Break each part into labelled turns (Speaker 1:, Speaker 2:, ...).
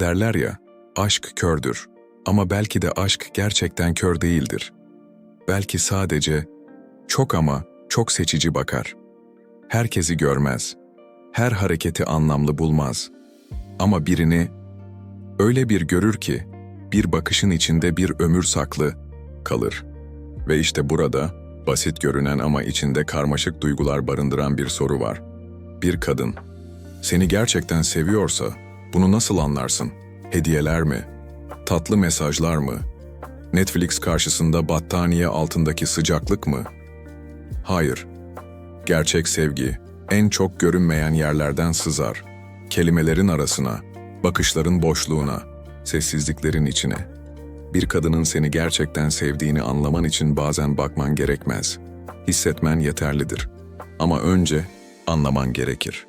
Speaker 1: Derler ya, aşk kördür. Ama belki de aşk gerçekten kör değildir. Belki sadece çok ama çok seçici bakar. Herkesi görmez. Her hareketi anlamlı bulmaz. Ama birini öyle bir görür ki bir bakışın içinde bir ömür saklı kalır. Ve işte burada basit görünen ama içinde karmaşık duygular barındıran bir soru var. Bir kadın seni gerçekten seviyorsa bunu nasıl anlarsın? Hediyeler mi? Tatlı mesajlar mı? Netflix karşısında battaniye altındaki sıcaklık mı? Hayır. Gerçek sevgi en çok görünmeyen yerlerden sızar. Kelimelerin arasına, bakışların boşluğuna, sessizliklerin içine. Bir kadının seni gerçekten sevdiğini anlaman için bazen bakman gerekmez. Hissetmen yeterlidir. Ama önce anlaman gerekir.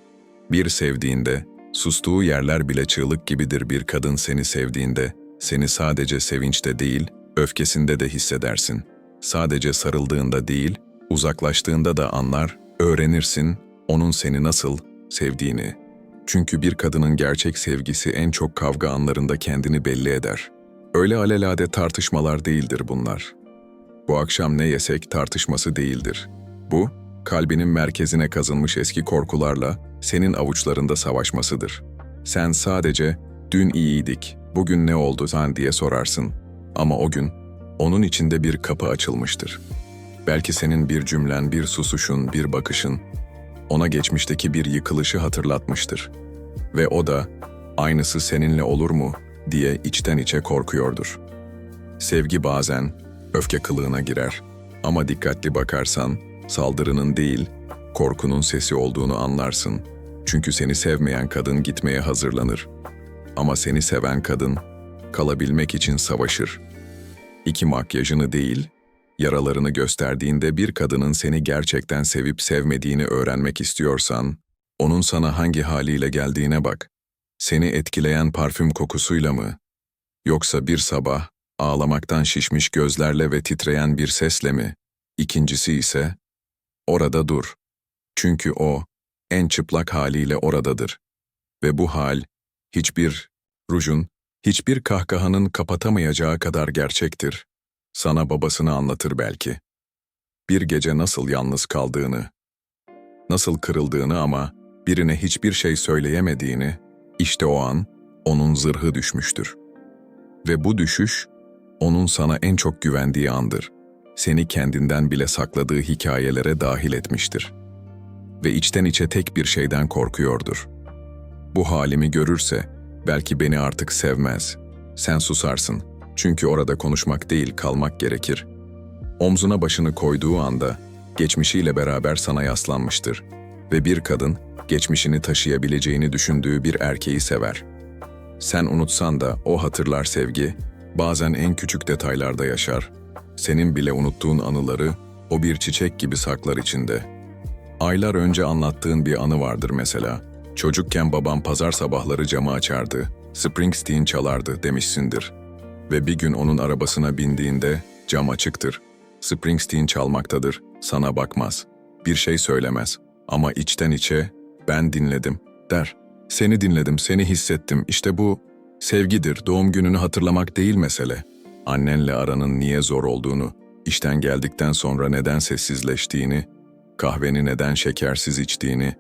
Speaker 1: Bir sevdiğinde, sustuğu yerler bile çığlık gibidir bir kadın seni sevdiğinde, seni sadece sevinçte değil, öfkesinde de hissedersin. Sadece sarıldığında değil, uzaklaştığında da anlar, öğrenirsin onun seni nasıl sevdiğini. Çünkü bir kadının gerçek sevgisi en çok kavga anlarında kendini belli eder. Öyle alelade tartışmalar değildir bunlar. Bu akşam ne yesek tartışması değildir. Bu, kalbinin merkezine kazınmış eski korkularla senin avuçlarında savaşmasıdır. Sen sadece dün iyiydik, bugün ne oldu sen diye sorarsın. Ama o gün onun içinde bir kapı açılmıştır. Belki senin bir cümlen, bir susuşun, bir bakışın ona geçmişteki bir yıkılışı hatırlatmıştır. Ve o da aynısı seninle olur mu diye içten içe korkuyordur. Sevgi bazen öfke kılığına girer ama dikkatli bakarsan saldırının değil, korkunun sesi olduğunu anlarsın. Çünkü seni sevmeyen kadın gitmeye hazırlanır. Ama seni seven kadın kalabilmek için savaşır. İki makyajını değil, yaralarını gösterdiğinde bir kadının seni gerçekten sevip sevmediğini öğrenmek istiyorsan, onun sana hangi haliyle geldiğine bak. Seni etkileyen parfüm kokusuyla mı? Yoksa bir sabah ağlamaktan şişmiş gözlerle ve titreyen bir sesle mi? İkincisi ise orada dur. Çünkü o en çıplak haliyle oradadır. Ve bu hal hiçbir rujun, hiçbir kahkahanın kapatamayacağı kadar gerçektir. Sana babasını anlatır belki. Bir gece nasıl yalnız kaldığını, nasıl kırıldığını ama birine hiçbir şey söyleyemediğini, işte o an onun zırhı düşmüştür. Ve bu düşüş, onun sana en çok güvendiği andır. Seni kendinden bile sakladığı hikayelere dahil etmiştir. Ve içten içe tek bir şeyden korkuyordur. Bu halimi görürse belki beni artık sevmez. Sen susarsın. Çünkü orada konuşmak değil kalmak gerekir. Omzuna başını koyduğu anda geçmişiyle beraber sana yaslanmıştır ve bir kadın geçmişini taşıyabileceğini düşündüğü bir erkeği sever. Sen unutsan da o hatırlar sevgi, bazen en küçük detaylarda yaşar. Senin bile unuttuğun anıları o bir çiçek gibi saklar içinde. Aylar önce anlattığın bir anı vardır mesela. Çocukken babam pazar sabahları camı açardı, Springsteen çalardı demişsindir. Ve bir gün onun arabasına bindiğinde cam açıktır. Springsteen çalmaktadır, sana bakmaz. Bir şey söylemez ama içten içe ben dinledim der. Seni dinledim, seni hissettim. İşte bu sevgidir. Doğum gününü hatırlamak değil mesele. Annenle aranın niye zor olduğunu, işten geldikten sonra neden sessizleştiğini, kahveni neden şekersiz içtiğini,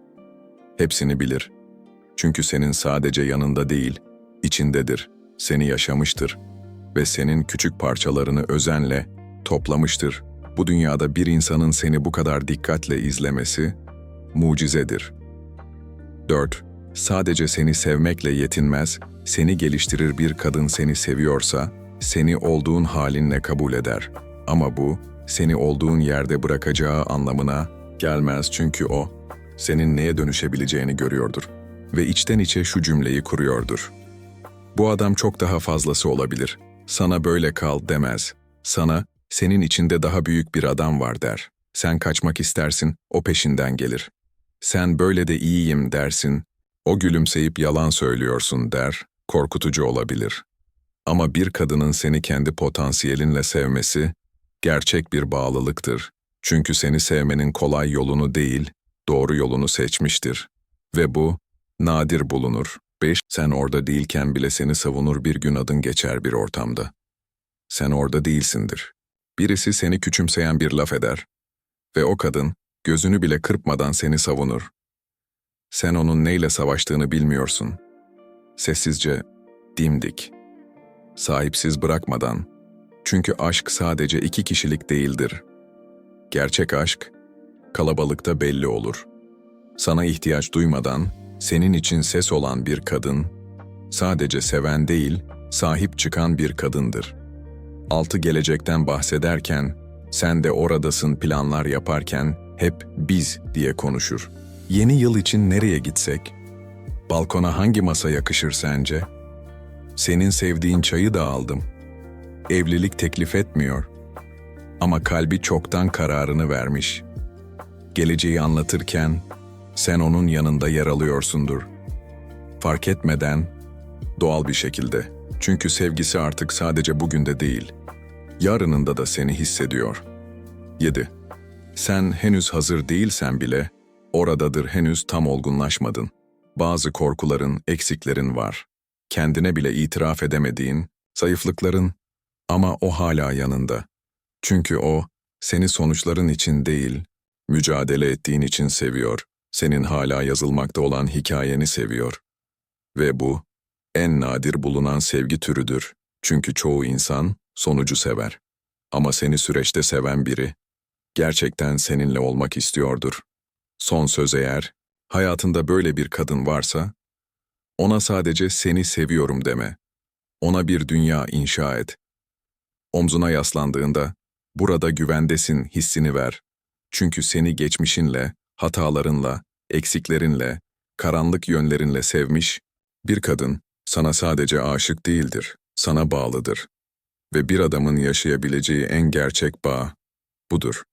Speaker 1: hepsini bilir. Çünkü senin sadece yanında değil, içindedir, seni yaşamıştır ve senin küçük parçalarını özenle toplamıştır. Bu dünyada bir insanın seni bu kadar dikkatle izlemesi mucizedir. 4. Sadece seni sevmekle yetinmez, seni geliştirir bir kadın seni seviyorsa, seni olduğun halinle kabul eder. Ama bu, seni olduğun yerde bırakacağı anlamına gelmez çünkü o, senin neye dönüşebileceğini görüyordur. Ve içten içe şu cümleyi kuruyordur. Bu adam çok daha fazlası olabilir. Sana böyle kal demez. Sana, senin içinde daha büyük bir adam var der. Sen kaçmak istersin, o peşinden gelir. Sen böyle de iyiyim dersin, o gülümseyip yalan söylüyorsun der, korkutucu olabilir. Ama bir kadının seni kendi potansiyelinle sevmesi, gerçek bir bağlılıktır. Çünkü seni sevmenin kolay yolunu değil, doğru yolunu seçmiştir. Ve bu, nadir bulunur. 5. Sen orada değilken bile seni savunur bir gün adın geçer bir ortamda. Sen orada değilsindir. Birisi seni küçümseyen bir laf eder. Ve o kadın, gözünü bile kırpmadan seni savunur. Sen onun neyle savaştığını bilmiyorsun. Sessizce, dimdik. Sahipsiz bırakmadan. Çünkü aşk sadece iki kişilik değildir. Gerçek aşk, kalabalıkta belli olur. Sana ihtiyaç duymadan, senin için ses olan bir kadın, sadece seven değil, sahip çıkan bir kadındır. Altı gelecekten bahsederken, sen de oradasın planlar yaparken, hep biz diye konuşur. Yeni yıl için nereye gitsek? Balkona hangi masa yakışır sence? Senin sevdiğin çayı da aldım. Evlilik teklif etmiyor. Ama kalbi çoktan kararını vermiş. Geleceği anlatırken sen onun yanında yer alıyorsundur. Fark etmeden, doğal bir şekilde. Çünkü sevgisi artık sadece bugünde değil, yarınında da seni hissediyor. 7. Sen henüz hazır değilsen bile, oradadır henüz tam olgunlaşmadın. Bazı korkuların, eksiklerin var. Kendine bile itiraf edemediğin, zayıflıkların ama o hala yanında. Çünkü o, seni sonuçların için değil, mücadele ettiğin için seviyor. Senin hala yazılmakta olan hikayeni seviyor. Ve bu, en nadir bulunan sevgi türüdür. Çünkü çoğu insan sonucu sever. Ama seni süreçte seven biri, gerçekten seninle olmak istiyordur. Son söz eğer, hayatında böyle bir kadın varsa, ona sadece seni seviyorum deme. Ona bir dünya inşa et. Omzuna yaslandığında, burada güvendesin hissini ver. Çünkü seni geçmişinle, hatalarınla, eksiklerinle, karanlık yönlerinle sevmiş, bir kadın sana sadece aşık değildir, sana bağlıdır. Ve bir adamın yaşayabileceği en gerçek bağ budur.